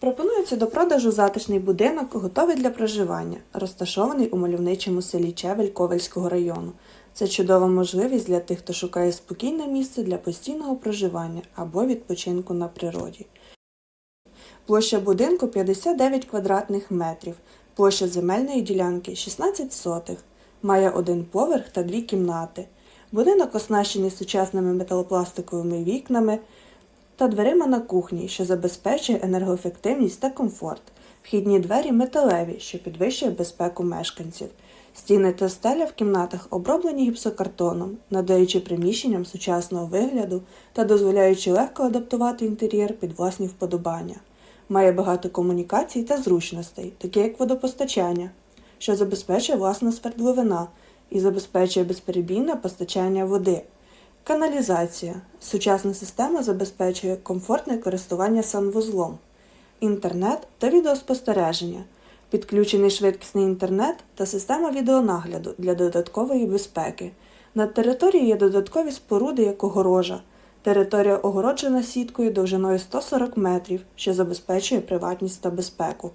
Пропонується до продажу затишний будинок, готовий для проживання, розташований у мальовничому селі Чевель Ковельського району. Це чудова можливість для тих, хто шукає спокійне місце для постійного проживання або відпочинку на природі. Площа будинку 59 квадратних метрів, площа земельної ділянки 16 сотих, має один поверх та дві кімнати. Будинок оснащений сучасними металопластиковими вікнами та дверима на кухні, що забезпечує енергоефективність та комфорт. Вхідні двері металеві, що підвищує безпеку мешканців. Стіни та стеля в кімнатах оброблені гіпсокартоном, надаючи приміщенням сучасного вигляду та дозволяючи легко адаптувати інтер'єр під власні вподобання. Має багато комунікацій та зручностей, такі як водопостачання, що забезпечує власна свердловина і забезпечує безперебійне постачання води. Каналізація. Сучасна система забезпечує комфортне користування санвузлом, інтернет та відеоспостереження, підключений швидкісний інтернет та система відеонагляду для додаткової безпеки. На території є додаткові споруди, як огорожа. Територія огороджена сіткою довжиною 140 метрів, що забезпечує приватність та безпеку.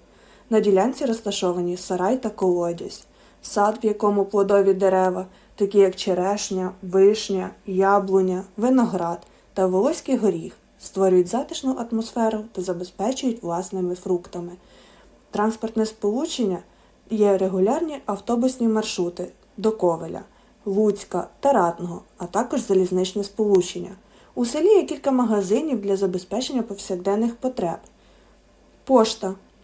На ділянці розташовані сарай та колодязь, сад, в якому плодові дерева, такі як черешня, вишня, яблуня, виноград та волоський горіх, створюють затишну атмосферу та забезпечують власними фруктами. Транспортне сполучення є регулярні автобусні маршрути до Ковеля, Луцька та Ратного, а також залізничне сполучення. У селі є кілька магазинів для забезпечення повсякденних потреб. Пошта,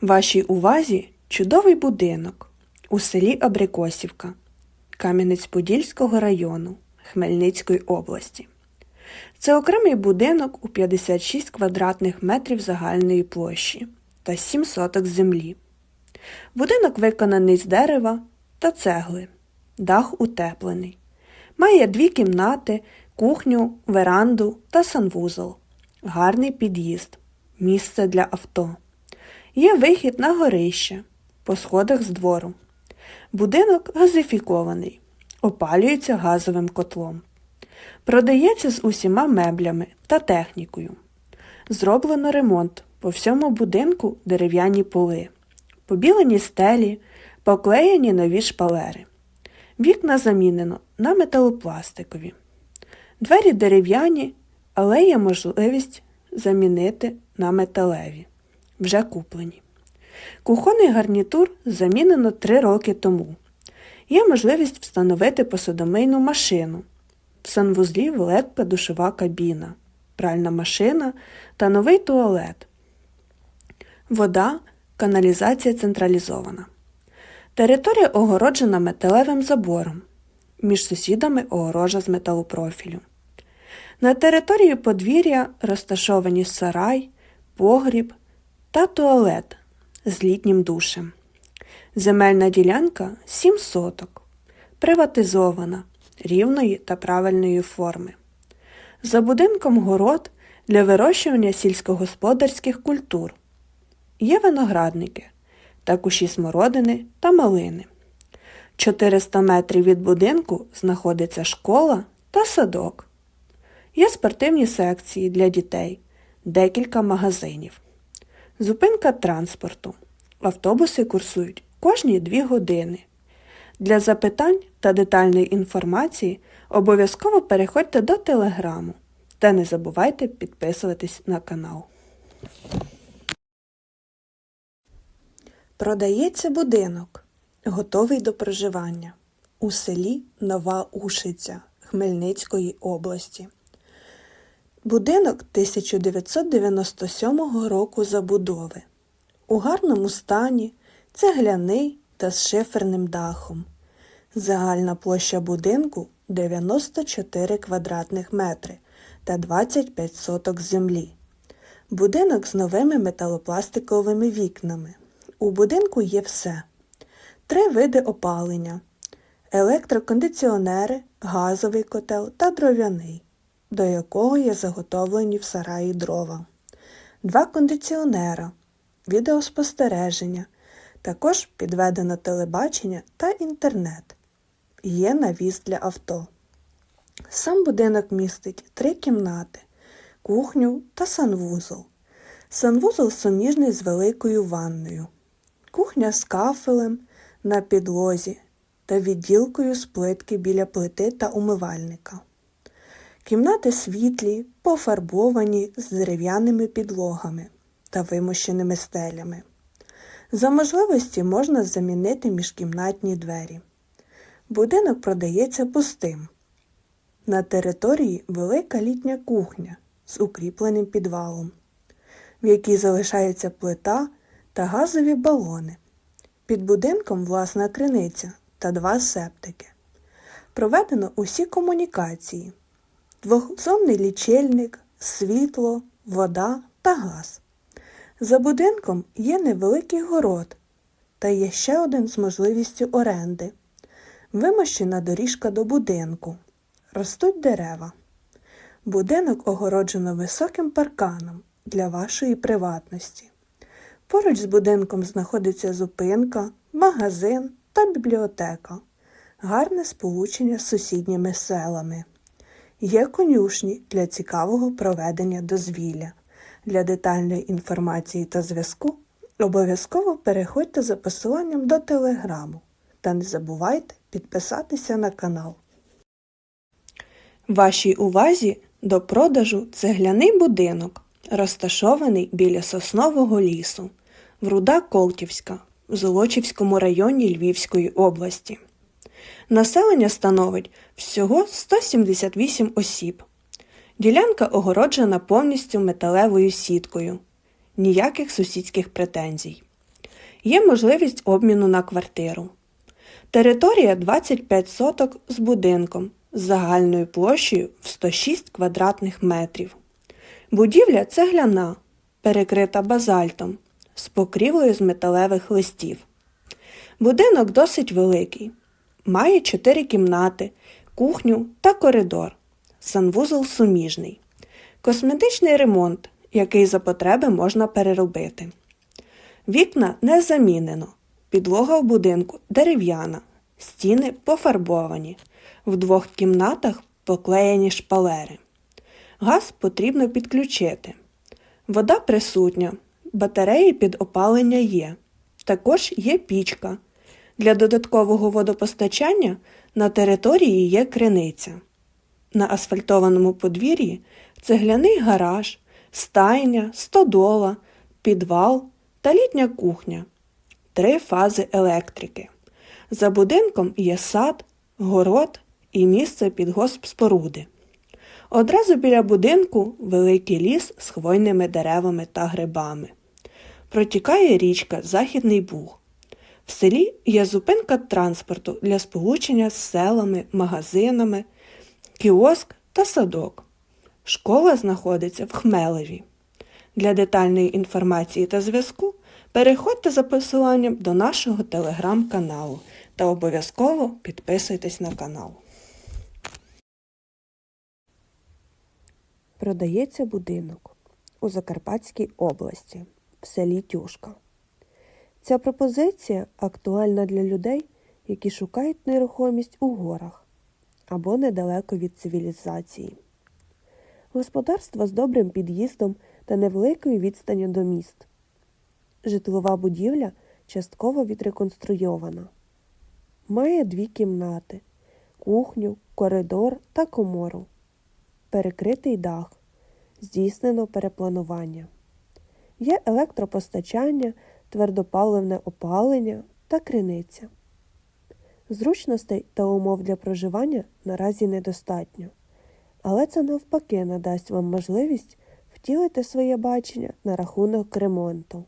Вашій увазі чудовий будинок у селі Абрикосівка Кам'янець-Подільського району Хмельницької області. Це окремий будинок у 56 квадратних метрів загальної площі та 7 соток землі. Будинок виконаний з дерева та цегли, дах утеплений. Має дві кімнати, кухню, веранду та санвузол, гарний під'їзд, місце для авто. Є вихід на горище по сходах з двору. Будинок газифікований, опалюється газовим котлом. Продається з усіма меблями та технікою. Зроблено ремонт по всьому будинку дерев'яні поли, побілені стелі, поклеєні нові шпалери. Вікна замінено на металопластикові. Двері дерев'яні, але є можливість замінити на металеві, вже куплені. Кухонний гарнітур замінено 3 роки тому. Є можливість встановити посудомийну машину. В санвузлі велика душова кабіна, пральна машина та новий туалет. Вода, каналізація централізована. Територія огороджена металевим забором. Між сусідами огорожа з металопрофілю. На території подвір'я розташовані сарай, погріб та туалет з літнім душем. Земельна ділянка 7 соток, приватизована, рівної та правильної форми. За будинком город для вирощування сільськогосподарських культур. Є виноградники та кущі смородини та малини. 400 метрів від будинку знаходиться школа та садок. Є спортивні секції для дітей, декілька магазинів. Зупинка транспорту. Автобуси курсують кожні 2 години. Для запитань та детальної інформації обов'язково переходьте до телеграму та не забувайте підписуватись на канал. Продається будинок, готовий до проживання у селі Нова Ушиця Хмельницької області. Будинок 1997 року забудови. У гарному стані, цегляний та з шиферним дахом. Загальна площа будинку 94 квадратних метри та 25 соток землі. Будинок з новими металопластиковими вікнами. У будинку є все. Три види опалення: електрокондиціонери, газовий котел та дров'яний, до якого є заготовлені в сараї дрова, два кондиціонера, відеоспостереження, також підведено телебачення та інтернет. Є навіс для авто. Сам будинок містить три кімнати, кухню та санвузол. Санвузол суміжний з великою ванною, кухня з кафелем на підлозі та відділкою з плитки біля плити та умивальника. Кімнати світлі, пофарбовані з дерев'яними підлогами та вимощеними стелями. За можливості можна замінити міжкімнатні двері. Будинок продається пустим. На території велика літня кухня з укріпленим підвалом, в якій залишається плита та газові балони. Під будинком власна криниця та два септики. Проведено усі комунікації, двохзонний лічильник, світло, вода та газ. За будинком є невеликий город та є ще один з можливістю оренди. Вимощена доріжка до будинку. Ростуть дерева. Будинок огороджено високим парканом для вашої приватності. Поруч з будинком знаходиться зупинка, магазин та бібліотека. Гарне сполучення з сусідніми селами. Є конюшні для цікавого проведення дозвілля. Для детальної інформації та зв'язку обов'язково переходьте за посиланням до телеграму та не забувайте підписатися на канал. Вашій увазі до продажу цегляний будинок, розташований біля Соснового лісу, Вруда Колтівська в Золочівському районі Львівської області. Населення становить всього 178 осіб. Ділянка огороджена повністю металевою сіткою. Ніяких сусідських претензій. Є можливість обміну на квартиру. Територія 25 соток з будинком з загальною площею в 106 квадратних метрів. Будівля цегляна, перекрита базальтом, з покрівлею з металевих листів. Будинок досить великий. Має 4 кімнати, кухню та коридор. Санвузол суміжний. Косметичний ремонт, який за потреби можна переробити. Вікна не замінено. Підлога в будинку дерев'яна, стіни пофарбовані. В двох кімнатах поклеєні шпалери. Газ потрібно підключити. Вода присутня, батареї під опалення є. Також є пічка. Для додаткового водопостачання на території є криниця. На асфальтованому подвір'ї цегляний гараж, стайня, стодола, підвал та літня кухня. Три фази електрики. За будинком є сад, город і місце під госпспоруди. Одразу біля будинку великий ліс з хвойними деревами та грибами. Протікає річка Західний Буг. В селі є зупинка транспорту для сполучення з селами, магазинами, кіоск та садок. Школа знаходиться в Хмелеві. Для детальної інформації та зв'язку переходьте за посиланням до нашого телеграм-каналу та обов'язково підписуйтесь на канал. Продається будинок у Закарпатській області в селі Тюшка. Ця пропозиція актуальна для людей, які шукають нерухомість у горах або недалеко від цивілізації. Господарство з добрим під'їздом та невеликою відстанню до міст. Житлова будівля частково відреконструйована. Має дві кімнати, кухню, коридор та комору. Перекритий дах. Здійснено перепланування. Є електропостачання, твердопаливне опалення та криниця. Зручностей та умов для проживання наразі недостатньо, але це навпаки надасть вам можливість втілити своє бачення на рахунок ремонту.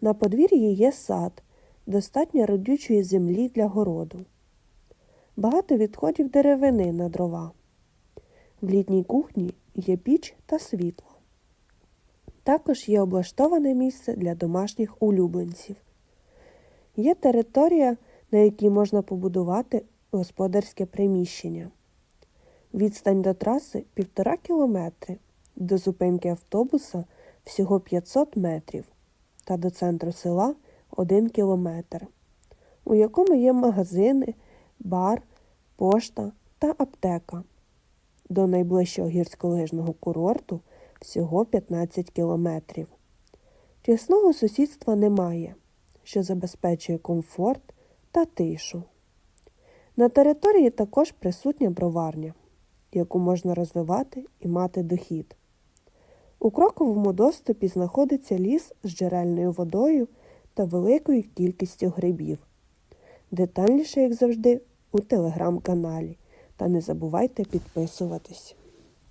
На подвір'ї є сад, достатньо родючої землі для городу, багато відходів деревини на дрова. В літній кухні є піч та світло. Також є облаштоване місце для домашніх улюбленців. Є територія, на якій можна побудувати господарське приміщення. Відстань до траси півтора кілометри, до зупинки автобуса всього 500 метрів та до центру села 1 кілометр, у якому є магазини, бар, пошта та аптека. До найближчого гірськолижного курорту всього 15 кілометрів. Тісного сусідства немає, що забезпечує комфорт та тишу. На території також присутня броварня, яку можна розвивати і мати дохід. У кроковому доступі знаходиться ліс з джерельною водою та великою кількістю грибів. Детальніше, як завжди, у телеграм-каналі. Та не забувайте підписуватись.